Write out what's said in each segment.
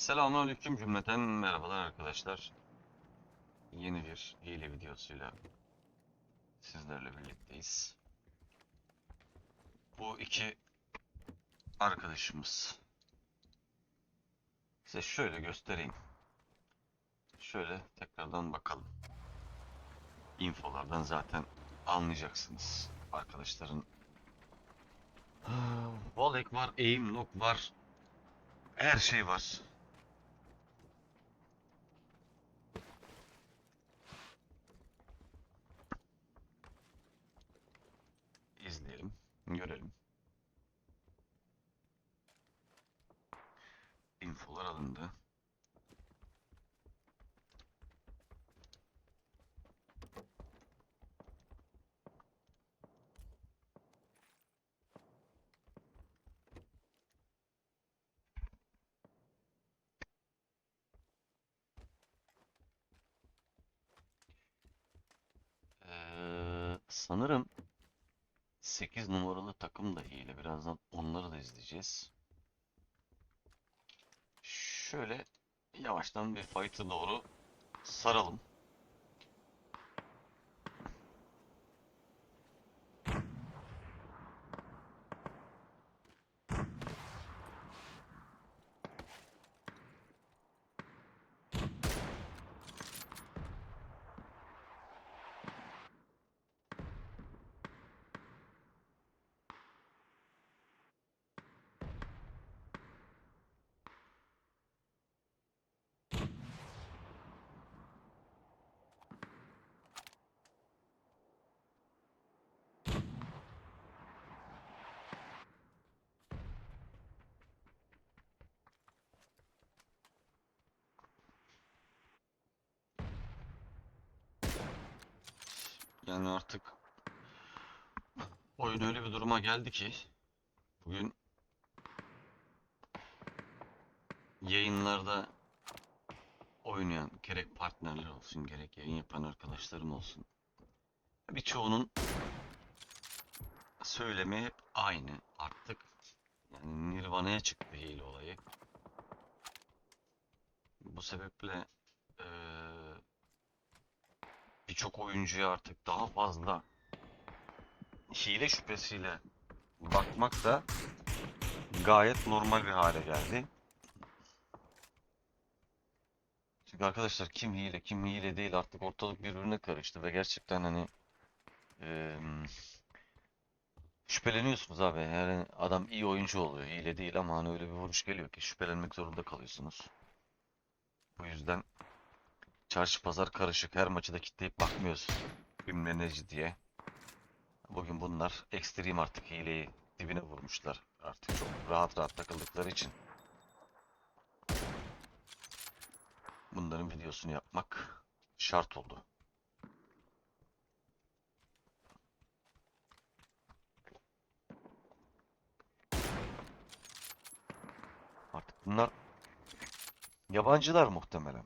Selamünaleyküm cümleten merhabalar arkadaşlar. Yeni bir hile videosuyla sizlerle birlikteyiz. Bu iki arkadaşımız. Size şöyle göstereyim. Şöyle tekrardan bakalım. Infolardan zaten anlayacaksınız arkadaşların. Volek var, aim lock var. Her şey var. İzleyelim, görelim. Infolar alındı. Ee, sanırım 8 numaralı takım da hile. Birazdan onları da izleyeceğiz. Şöyle yavaştan bir fight'ı doğru saralım. Yani artık oyun öyle bir duruma geldi ki bugün yayınlarda oynayan gerek partnerler olsun gerek yayın yapan arkadaşlarım olsun birçoğunun söylemi hep aynı artık yani Nirvana'ya çıktı hile olayı. Bu sebeple eee birçok oyuncuya artık daha fazla hile şüphesiyle bakmak da gayet normal bir hale geldi. Çünkü arkadaşlar kim hile kim hile değil artık ortalık birbirine karıştı ve gerçekten hani eee, şüpheleniyorsunuz abi. Yani adam iyi oyuncu oluyor hile değil ama hani öyle bir vuruş geliyor ki şüphelenmek zorunda kalıyorsunuz. Bu yüzden Çarşı pazar karışık. Her maçı da kitleyip bakmıyoruz. Neci diye. Bugün bunlar ekstrem artık hileyi dibine vurmuşlar. Artık çok rahat rahat takıldıkları için. Bunların videosunu yapmak şart oldu. Artık bunlar yabancılar muhtemelen.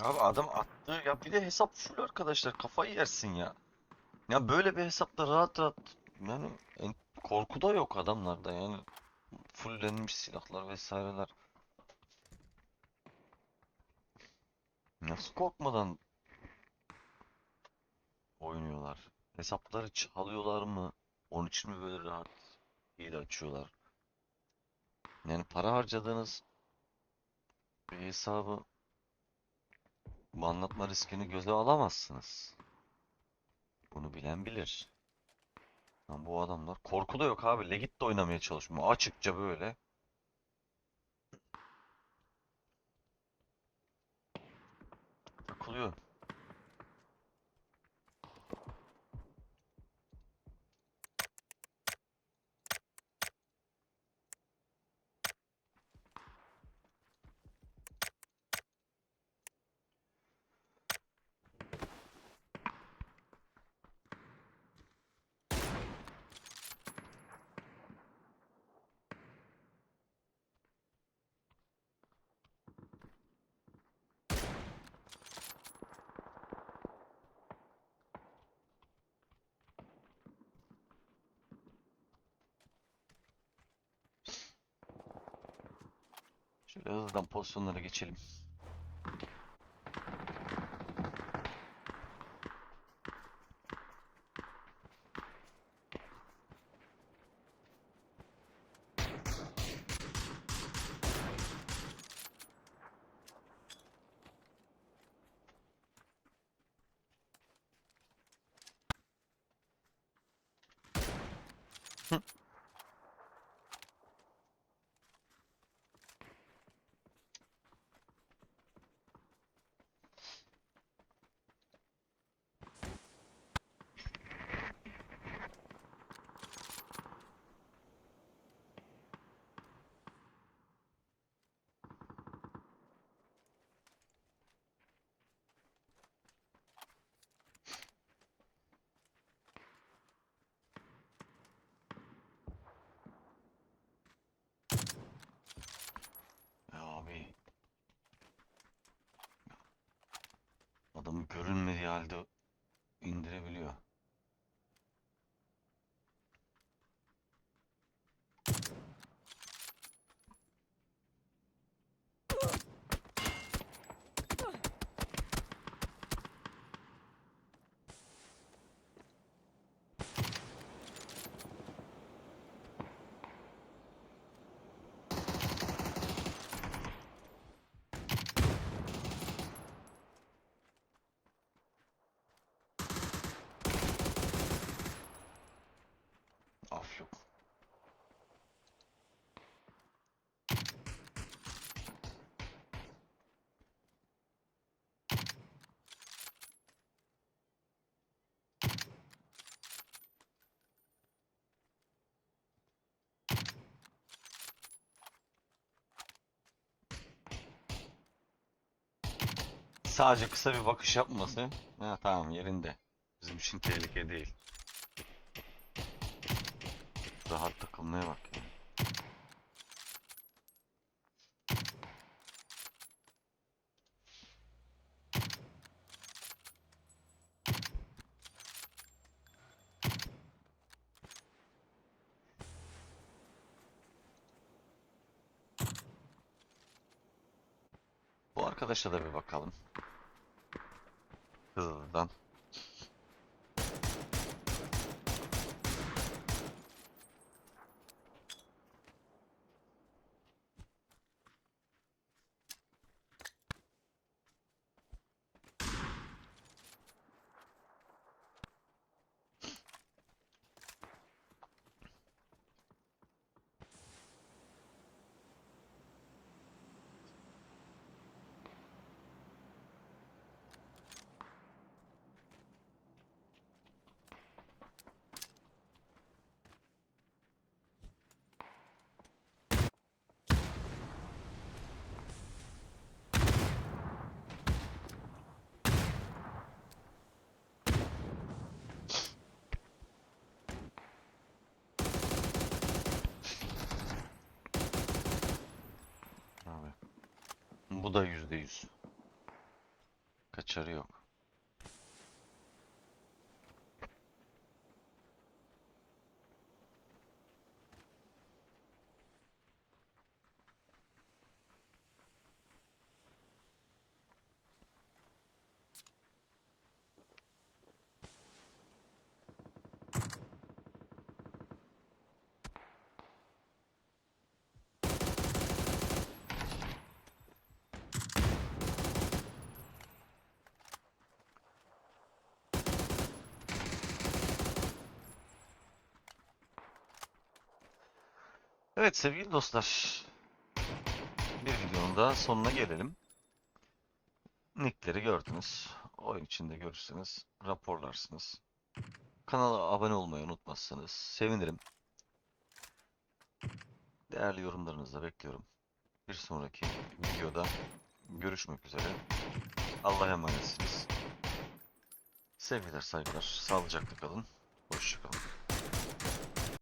Abi adam attı ya bir de hesap full arkadaşlar kafayı yersin ya. Ya böyle bir hesapta rahat rahat yani korku da yok adamlarda yani fullenmiş silahlar vesaireler. Nasıl korkmadan oynuyorlar? Hesapları çalıyorlar mı? Onun için mi böyle rahat hile açıyorlar? Yani para harcadığınız bir hesabı bu anlatma riskini göze alamazsınız. Bunu bilen bilir. Lan bu adamlar korku da yok abi. Legit de oynamaya çalışmıyor. Açıkça böyle. Takılıyor. Şöyle hızlıdan pozisyonlara geçelim. Ya caldo Sadece kısa bir bakış yapması. Ha, tamam yerinde. Bizim için tehlike değil. Rahat takılmaya bak arkadaşa da bir bakalım. Hızlıdan. Abi. Bu da yüzde yüz. Kaçarı yok. Evet sevgili dostlar. Bir videonun daha sonuna gelelim. Nickleri gördünüz. Oyun içinde görürseniz raporlarsınız. Kanala abone olmayı unutmazsanız sevinirim. Değerli yorumlarınızı da bekliyorum. Bir sonraki videoda görüşmek üzere. Allah'a emanetsiniz. Sevgiler, saygılar. Sağlıcakla kalın. Hoşça kalın.